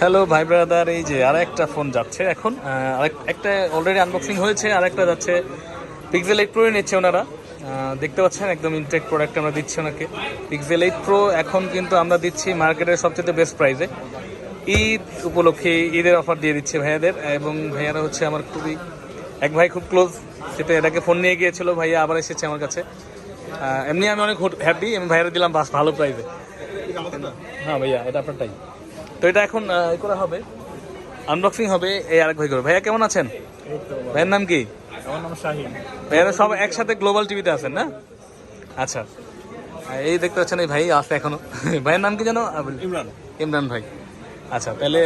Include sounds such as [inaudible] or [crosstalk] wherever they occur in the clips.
Hello ভাই brother এই যে আর একটা ফোন যাচ্ছে এখন। একটা অলরেডি আনবক্সিং হয়েছে আর একটা যাচ্ছে পিক্সেল এইট প্রোই নিচ্ছে ওনারা। দেখতে পাচ্ছেন, একদম ইনটেক প্রোডাক্ট আমরা দিচ্ছি ওনাকে। পিক্সেল এইট প্রো এখন কিন্তু আমরা দিচ্ছি মার্কেটের সবচেয়ে বেস্ট প্রাইসে ঈদ উপলক্ষে ঈদের অফার দিয়ে দিচ্ছে ভাইয়াদের, এবং ভাইয়ারা হচ্ছে আমার খুবই, এক ভাই খুব ক্লোজ সেটা এটাকে ফোন নিয়ে গিয়েছিল, ভাইয়া আবার এসেছে আমার কাছে। এমনি আমি অনেক হ্যাপি আমি ভাইয়ারা দিলাম বাস ভালো প্রাইসে হ্যাঁ ভাইয়া, এটা আপনারটাই। তো এটা এখন করা হবে। আনবক্সিং হবে এই আরেক ভাই করে। ভাইয়া কেমন আছেন? ভাইয়ের নাম কি? আমার নাম শাহিন। ভাইয়ারা সব একসাথে গ্লোবাল টিভিতে আছেন না? আচ্ছা। এই দেখতে পাচ্ছেন এই ভাই আছে এখনও। [laughs] ভাইয়ের নাম কি জানো ইমরান। ইমরান ভাই। আচ্ছা তাহলে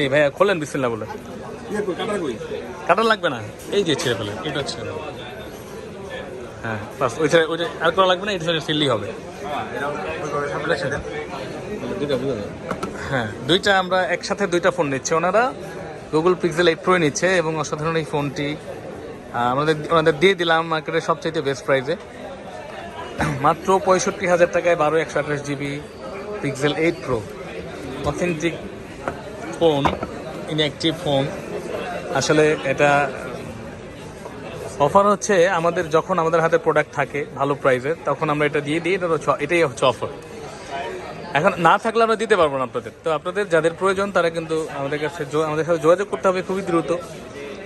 এই ভাইয়া খোলেন বিসমিল্লাহ বলে। ইয়ে কাটার কাটা লাগবে না? এই যে ছেড়ে ফেলেন এটা ছেড়ে হ্যাঁ বাস ওই ছেড়ে ওই যে আর করা লাগবে না এটা ছেড়ে ফিরলেই হবে। হ্যাঁ দুইটা আমরা একসাথে দুইটা ফোন নিচ্ছি। ওনারা গুগল পিক্সেল এইট প্রো নিচ্ছে এবং অসাধারণ এই ফোনটি আমাদের, ওনাদের দিয়ে দিলাম মার্কেটের সবচাইতে বেস্ট প্রাইসে মাত্র পঁয়ষট্টি হাজার টাকায় বারো একশো আঠাশ GB pixel eight pro authentic phone inactive phone আসলে এটা অফার হচ্ছে আমাদের, যখন আমাদের হাতে প্রোডাক্ট থাকে, ভালো প্রাইসের তখন আমরা এটা দিয়ে দিই। এটা এটাই হচ্ছে অফার এখন না থাকলে আমরা দিতে পারব না আপনাদের। তো আপনাদের যাদের প্রয়োজন, তারা কিন্তু আমাদের কাছে আমাদের সাথে যোগাযোগ করতে হবে খুবই দ্রুত।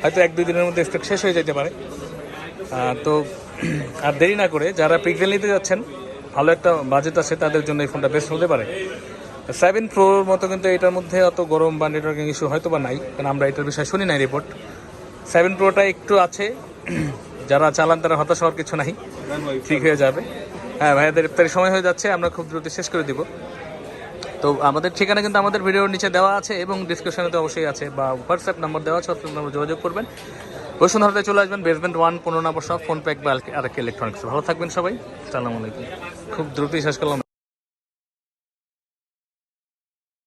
হয়তো এক, দুই দিনের মধ্যে স্টক শেষ হয়ে যেতে পারে। তো আর দেরি না করে যারা পিক্সেল নিতে যাচ্ছেন, ভালো একটা বাজেট আছে, তাদের জন্য এই ফোনটা বেস্ট হতে পারে। সেভেন প্রোর মতো কিন্তু এটার মধ্যে অত গরম বা নেটওয়ার্কিং ইস্যু হয়তো বা নাই, কারণ আমরা এটার বিষয়ে শুনি নাই রিপোর্ট সেভেন প্রোটা একটু আছে। যারা চালান তারা হতাশ হওয়ার কিছু নাই। ঠিক হয়ে যাবে। হ্যাঁ ভাইয়াদের ইফতারি সময় হয়ে যাচ্ছে, আমরা খুব দ্রুত শেষ করে দিব। তো আমাদের ঠিকানা কিন্তু আমাদের ভিডিওর নিচে দেওয়া আছে এবং ডিসক্রিপশনে তো অবশ্যই আছে, বা হোয়াটসঅ্যাপ নাম্বার দেওয়া আছে হোয়াটসঅ্যাপ নাম্বার যোগাযোগ করবেন। বসুন্ধরাতে চলে আসবেন বেসমেন্ট ওয়ান পনেরো নম্বর সব ফোন প্যাক বা কি ইলেকট্রনিক্স ভালো থাকবেন সবাই সালাম আলাইকুম। খুব দ্রুতই শেষ করলাম।